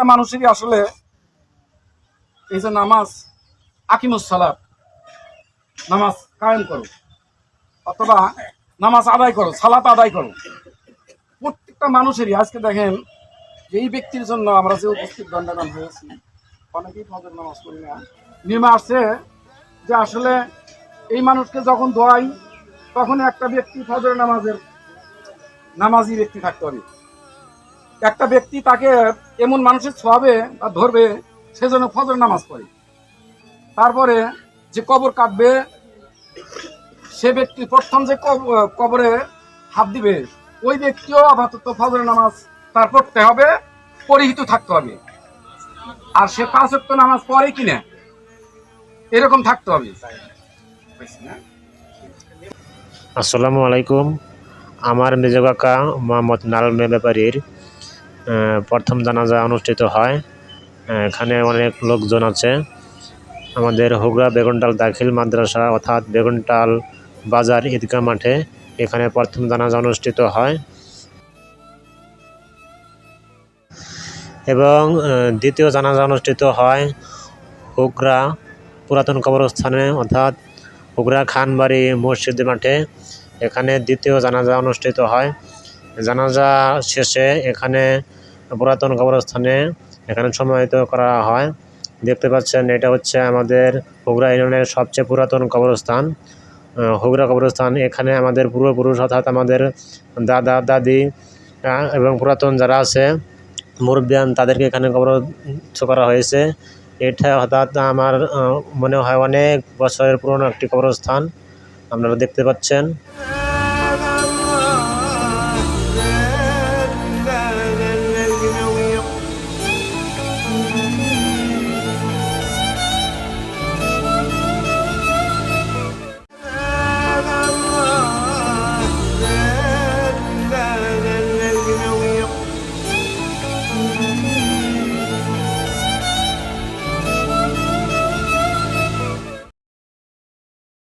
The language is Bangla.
প্রত্যেকটা মানুষেরই আসলে এই যে নামাজ, আকিমুস সালাত, নামাজ কায়েম করো, অথবা নামাজ আদায় করো, সালাত আদায় করো। প্রত্যেকটা মানুষেরই, আজকে দেখেন যে এই ব্যক্তির জন্য আমরা যে উপস্থিত দণ্ডাদান হয়েছি, অনেকেই ফজর নামাজ করি না। নেমে আসছে যে আসলে এই মানুষকে যখন দোয়াই তখন একটা ব্যক্তি ফজর নামাজের নামাজি ব্যক্তি থাকতে হবে। একটা ব্যক্তি তাকে এমন মানুষের ছোঁয়াবে বা ধরবে সেজন্য ফজর নামাজ পড়ে। তারপরে যে কবর কাটবে, সে ব্যক্তি প্রথম যে কব- কবরে হাত দিবে, ওই ব্যক্তিও আপাতত ফজর নামাজ তার পড়তে হবে, পরিহিত থাকতে হবে। আর সে পাঁচ ওয়াক্ত নামাজ পড়ে কিনা, এরকম থাকতে হবে। আসসালামু আলাইকুম। আমার মেজ কাকা মোহাম্মদ নারায়ণ ব্যাপারীর প্রথম জানাজা অনুষ্ঠিত হয়। এখানে অনেক লোকজন আছে। আমাদের হুগরা বেগুনটাল দাখিল মাদ্রাসা অর্থাৎ বেগুনটাল বাজার ঈদগাহ মাঠে এখানে প্রথম জানাজা অনুষ্ঠিত হয়। এবং দ্বিতীয় জানাজা অনুষ্ঠিত হয় হুগরা পুরাতন কবরস্থানে অর্থাৎ হুগরা খানবাড়ি মসজিদ মাঠে। এখানে দ্বিতীয় জানাজা অনুষ্ঠিত হয়। জানাজা শেষে এখানে পুরাতন কবরস্থানে এখানে সমাহিত করা হয়। দেখতে পাচ্ছেন, এটা হচ্ছে আমাদের হুগরা ইউনিয়নের সবচেয়ে পুরাতন কবরস্থান। হুগরা কবরস্থান, এখানে আমাদের পূর্বপুরুষ অর্থাৎ আমাদের দাদা, দাদি এবং পুরাতন যারা আছে, মুরব্বিয়ান, তাদেরকে এখানে কবরস্থ করা হয়েছে। এটা অর্থাৎ আমার মনে হয় অনেক বছরের পুরনো একটি কবরস্থান। আপনারা দেখতে পাচ্ছেন।